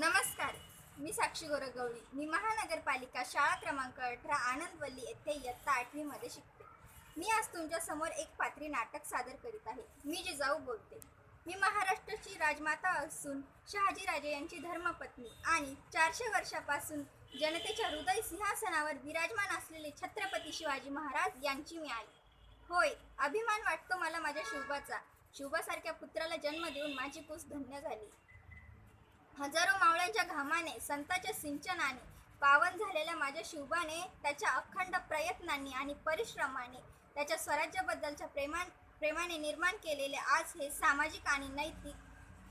नमस्कार. मी साक्षी गोरगवळी मी महानगरपालिका शाळा क्रमांक अठरा आनंदवल्ली येथे इयत्ता आठवीमध्ये शिकते. मी आज तुमच्यासमोर एक पात्री नाटक सादर करीत आहे. मी जिजाऊ बोलते. मी महाराष्ट्राची राजमाता असून शहाजीराजे यांची धर्मपत्नी आणि चारशे वर्षापासून जनतेच्या हृदय सिंहासनावर विराजमान असलेले छत्रपती शिवाजी महाराज यांची मी आई. होय अभिमान वाटतो मला माझ्या शिवबाचा शिवबासारख्या पुत्राला जन्म देऊन माझी पूस धन्य झाली. हजारो मावळ्यांच्या घामाने संताच्या सिंचनाने पावन झालेल्या माझ्या शिवबाने त्याच्या अखंड प्रयत्नांनी आणि परिश्रमाने त्याच्या स्वराज्याबद्दलच्या प्रेमान प्रेमाने निर्माण केलेले आज हे सामाजिक आणि नैतिक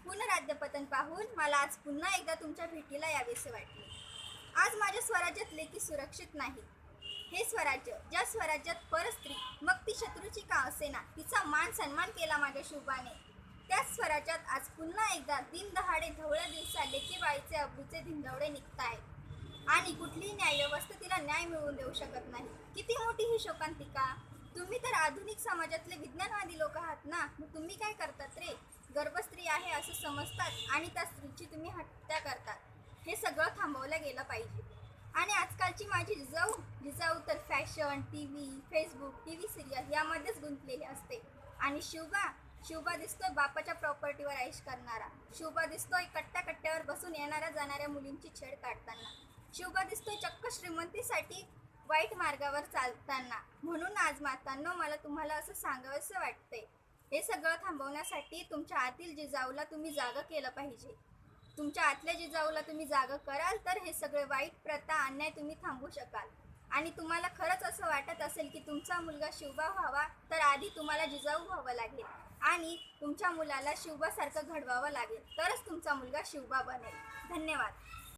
पुनराद्यपतन पाहून मला आज पुन्हा एकदा तुमच्या भेटीला यावेसे वाटले. आज माझ्या स्वराज्यात लेखी सुरक्षित नाही. हे स्वराज्य ज्या स्वराज्यात परस्त्री मग ती शत्रूची का असेना तिचा मान सन्मान केला माझ्या शिवबाने त्याच स्वराज्यात आज पुन्हा एकदा दिन दहाडे ढवळ्या दिवसा लेकीबाईचे अब्रूचे धिंडवडे निघतायत. आणि कुठलीही न्यायव्यवस्था तिला न्याय मिळवून देऊ शकत नाही. किती मोठी ही शोकांतिका. तुम्ही तर आधुनिक समाजातले विज्ञानवादी लोक आहात ना? मग तुम्ही काय करतात रे? गर्भस्त्री आहे असं समजतात आणि त्या स्त्रीची तुम्ही हत्या करतात. हे सगळं थांबवलं गेलं पाहिजे. आणि आजकालची माझी जिजाऊ जिजाऊ तर fashion T V Facebook T V serial यामध्येच गुंतलेली असते. आणि शिवबा शिवबा दिसतोय बापाच्या प्रॉपर्टीवर ऐश करणारा. शिवबा दिसतोय कट्ट्या कट्ट्यावर बसून येणाऱ्या जाणाऱ्या मुलींची छेड काढताना. शिवबा दिसतोय चक्क श्रीमंतीसाठी वाईट मार्गावर चालताना. म्हणून आज मातांनो मला तुम्हाला असं सांगावंसं वाटतंय. हे सगळं थांबवण्यासाठी तुमच्या आतील जिजाऊला तुम्ही जागं केलं पाहिजे. तुमच्या आतल्या जिजाऊला तुम्ही जागं कराल तर हे सगळे वाईट प्रथा अन्याय तुम्ही थांबू शकाल. आणि तुम्हाला खरंच असं वाटत असेल की तुमचा मुलगा शिवबा व्हावा तर आधी तुम्हाला जिजाऊ व्हावं लागेल आणि तुमच्या मुलाला शिवबासारखं घडवावं लागेल. तरच तुमचा मुलगा शिवबा बनेल. धन्यवाद.